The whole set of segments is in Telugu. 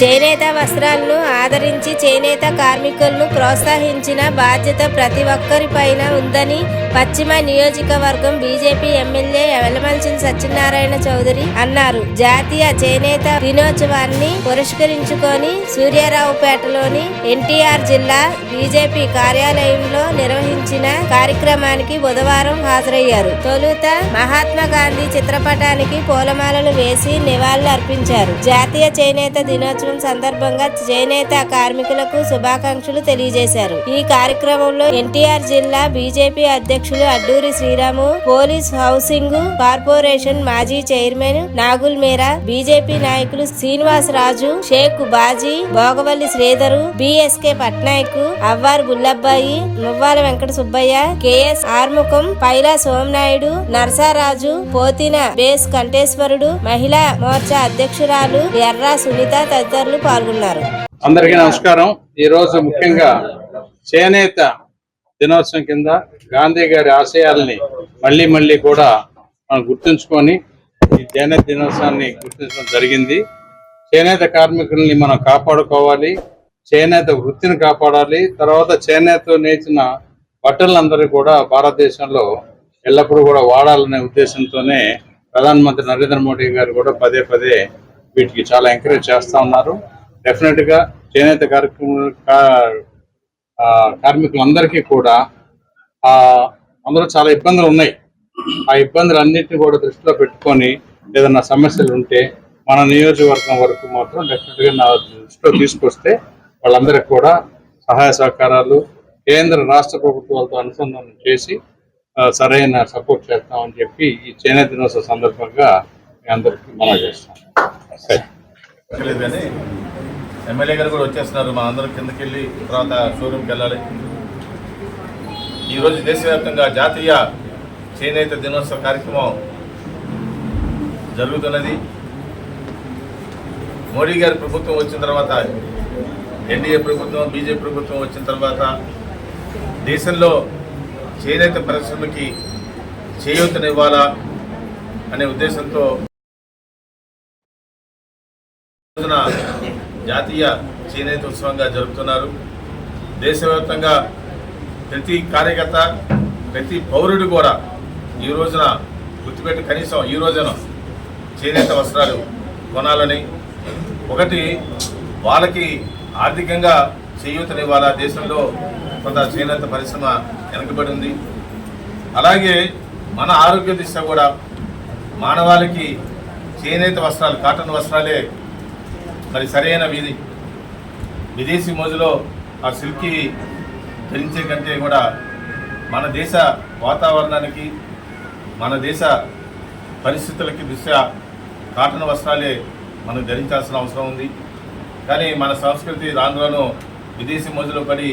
చేనేత వస్త్రాలను ఆదరించి చేనేత కార్మికులను ప్రోత్సహించిన బాధ్యత ప్రతి ఒక్కరిపైన ఉందని పశ్చిమ నియోజకవర్గం బీజేపీ ఎమ్మెల్యే వెలమల్చిన సత్యనారాయణ చౌదరి అన్నారు. జాతీయ చేనేత దినోత్సవాన్ని పురస్కరించుకొని సూర్యారావుపేటలోని ఎన్టీఆర్ జిల్లా బీజేపీ కార్యాలయంలో నిర్వహించిన కార్యక్రమానికి బుధవారం హాజరయ్యారు. తొలుత మహాత్మా గాంధీ చిత్రపటానికి పూలమాలలు వేసి నివాళులు అర్పించారు జాతీయ చేనేత దినోత్సవం సందర్భంగా చేనేత కార్మికులకు శుభాకాంక్షలు తెలియజేశారు. ఈ కార్యక్రమంలో ఎన్టీఆర్ జిల్లా బీజేపీ అధ్యక్షులు Adduri Sriramu police housing corporation మాజీ చైర్మన్ నాగుల్ మేరా బీజేపీ నాయకులు శ్రీనివాస్ రాజు షేక్ బాజీ భోగవల్లి శ్రీధరు బిఎస్కే పట్నాయక్ అవ్వారు బుల్లబ్బాయి మువ్వాల వెంకట సుబ్బయ్య కెఎస్ ఆర్ముఖం పైలా సోమనాయుడు నరసారాజు పోతిన బేస్ కంఠేశ్వరుడు మహిళా మోర్చా అధ్యక్షురాలు ఎర్రా సునీత తదితరులు పాల్గొన్నారు. అందరికీ నమస్కారం. ఈ రోజు ముఖ్యంగా చేనేత దినోత్సవం కింద గాంధీ గారి ఆశయాల్ని మళ్ళీ మళ్ళీ కూడా మనం గుర్తుంచుకొని ఈ చేనేత దినోత్సవాన్ని గుర్తించడం జరిగింది. చేనేత కార్మికుల్ని మనం కాపాడుకోవాలి. చేనేత వృత్తిని కాపాడాలి. తర్వాత చేనేత నేర్చిన బట్టలందరూ కూడా భారతదేశంలో ఎల్లప్పుడూ కూడా వాడాలనే ఉద్దేశంతోనే ప్రధానమంత్రి నరేంద్ర మోడీ గారు కూడా పదే పదే వీటికి చాలా ఎంకరేజ్ చేస్తా ఉన్నారు. డెఫినెట్గా చేనేత కార్యక్రమం కా- ఆ, కార్మికులందరికీ కూడా ఆ అందులో చాలా ఇబ్బందులు ఉన్నాయి. ఆ ఇబ్బందులన్నింటినీ కూడా దృష్టిలో పెట్టుకొని ఏదన్నా సమస్యలు ఉంటే మన నియోజకవర్గం వరకు మాత్రం డెఫినెట్గా నా దృష్టిలో తీసుకొస్తే వాళ్ళందరికీ కూడా సహాయ సహకారాలు కేంద్ర రాష్ట్ర ప్రభుత్వాలతో అనుసంధానం చేసి సరైన సపోర్ట్ చేస్తామని చెప్పి ఈ చేనేత దినోత్సవ సందర్భంగా మీ అందరికీ మనం చేస్తాం లేదు కానీ ఎమ్మెల్యే గారు కూడా వచ్చేస్తున్నారు. మా అందరం కిందకి వెళ్ళి తర్వాత షోరూమ్కి వెళ్ళాలి. ఈరోజు దేశవ్యాప్తంగా జాతీయ చేనేత దినోత్సవ కార్యక్రమం జరుగుతున్నది. మోడీ గారి ప్రభుత్వం వచ్చిన తర్వాత ఎన్డీఏ ప్రభుత్వం బీజేపీ ప్రభుత్వం వచ్చిన తర్వాత దేశంలో చేనేత పరిశ్రమకి చేయూతనివ్వాలా అనే ఉద్దేశంతో రోజున జాతీయ చేనేత ఉత్సవంగా జరుపుతున్నారు. దేశవ్యాప్తంగా ప్రతి కార్యకర్త ప్రతి పౌరుడు కూడా ఈ రోజున గుర్తుపెట్టి కనీసం ఈ రోజున చేనేత వస్త్రాలు కొనాలని ఒకటి వాళ్ళకి ఆర్థికంగా చేయూతనివ్వాలా దేశంలో కొంత చేనేత పరిశ్రమ వెనకబడి ఉంది అలాగే మన ఆరోగ్య దిశ కూడా మానవాళికి చేనేత వస్త్రాలు కాటన్ వస్త్రాలే మరి సరైన విధి విదేశీ మోజులో ఆ సిల్కీ ధరించే కంటే కూడా మన దేశ వాతావరణానికి మన దేశ పరిస్థితులకి దృష్ట్యా కాటన్ వస్త్రాలే మనం ధరించాల్సిన అవసరం ఉంది. కానీ మన సంస్కృతి రాను రాను విదేశీ మోజులో పడి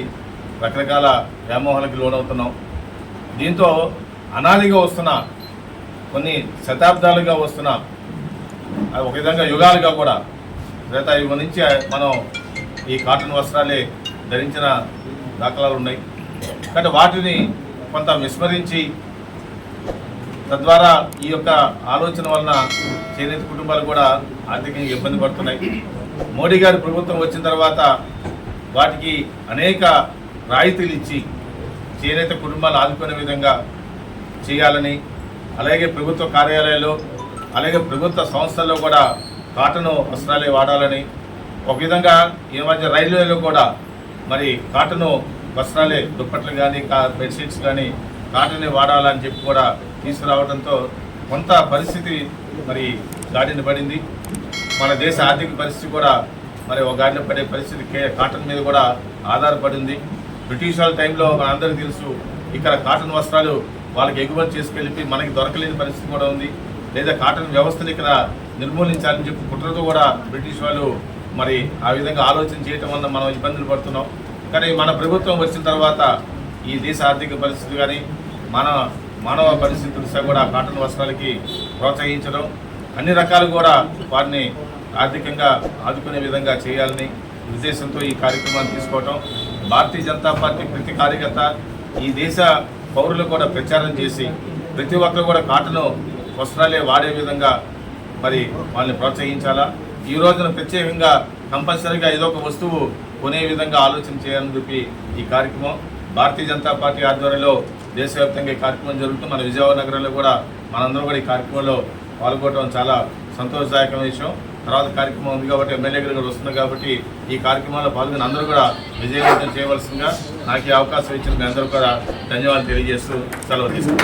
రకరకాల వ్యామోహాలకు లోనవుతున్నాం. దీంతో అనాదిగా వస్తున్న కొన్ని శతాబ్దాలుగా వస్తున్న అది ఒక విధంగా యుగాలుగా కూడా త్రేతాయుగం నుంచి మనం ఈ కాటన్ వస్త్రాలే ధరించిన దాఖలాలు ఉన్నాయి. కానీ వాటిని కొంత విస్మరించి తద్వారా ఈ యొక్క ఆలోచన వలన చేనేత కుటుంబాలు కూడా ఆర్థికంగా ఇబ్బంది పడుతున్నాయి. మోడీ గారి ప్రభుత్వం వచ్చిన తర్వాత వాటికి అనేక రాయితీలు ఇచ్చి చేనేత కుటుంబాలు ఆదుకునే విధంగా చేయాలని అలాగే ప్రభుత్వ కార్యాలయాలు అలాగే ప్రభుత్వ సంస్థల్లో కూడా కాటన్ వస్త్రాలే వాడాలని ఒక విధంగా ఈ మధ్య రైల్వేలో కూడా మరి కాటన్ వస్త్రాలే దుప్పట్లు కానీ బెడ్షీట్స్ కానీ కాటనే వాడాలని చెప్పి కూడా తీసుకురావడంతో కొంత పరిస్థితి మరి గాడిన పడింది. మన దేశ ఆర్థిక పరిస్థితి కూడా మరి ఒక గాడిన పడే పరిస్థితి కాటన్ మీద కూడా ఆధారపడింది. బ్రిటిష్ వాళ్ళ టైంలో మనందరికీ తెలుసు ఇక్కడ కాటన్ వస్త్రాలు వాళ్ళకి ఎగుమతి చేసుకెళ్ళి మనకి దొరకలేని పరిస్థితి కూడా ఉంది. లేదా కాటన్ వ్యవస్థను ఇక్కడ నిర్మూలించాలని చెప్పి కుట్రతో కూడా బ్రిటిష్ వాళ్ళు మరి ఆ విధంగా ఆలోచన చేయటం వల్ల మనం ఇబ్బందులు పడుతున్నాం. కానీ మన ప్రభుత్వం వచ్చిన తర్వాత ఈ దేశ ఆర్థిక పరిస్థితి కానీ మన మానవ పరిస్థితి దృష్ట్యా కూడా కాటన్ వస్త్రాలకి ప్రోత్సహించడం అన్ని రకాలు కూడా వారిని ఆర్థికంగా ఆదుకునే విధంగా చేయాలని ఉద్దేశంతో ఈ కార్యక్రమాన్ని తీసుకోవటం. భారతీయ జనతా పార్టీ ప్రతి కార్యకర్త ఈ దేశ పౌరులు కూడా ప్రచారం చేసి ప్రతి ఒక్కరు కూడా కాటను వస్త్రాలే వాడే విధంగా మరి వాళ్ళని ప్రోత్సహించాలా? ఈ రోజున ప్రత్యేకంగా కంపల్సరీగా ఏదో ఒక వస్తువు కొనే విధంగా ఆలోచన చేయాలని చెప్పి ఈ కార్యక్రమం భారతీయ జనతా పార్టీ ఆధ్వర్యంలో దేశవ్యాప్తంగా ఈ కార్యక్రమం జరుగుతుంది మన విజయవాడ నగరంలో కూడా మనందరం కూడా ఈ కార్యక్రమంలో పాల్గొనడం చాలా సంతోషదాయకమైన విషయం. తర్వాత కార్యక్రమం ఉంది కాబట్టి ఎమ్మెల్యే గారు కూడా వస్తుంది కాబట్టి ఈ కార్యక్రమంలో పాల్గొని అందరూ కూడా విజయవంతం చేయవలసిందిగా నాకు ఈ అవకాశం ఇచ్చిన మీ అందరూ కూడా ధన్యవాదాలు తెలియజేస్తూ సెలవు తీసుకుంటాను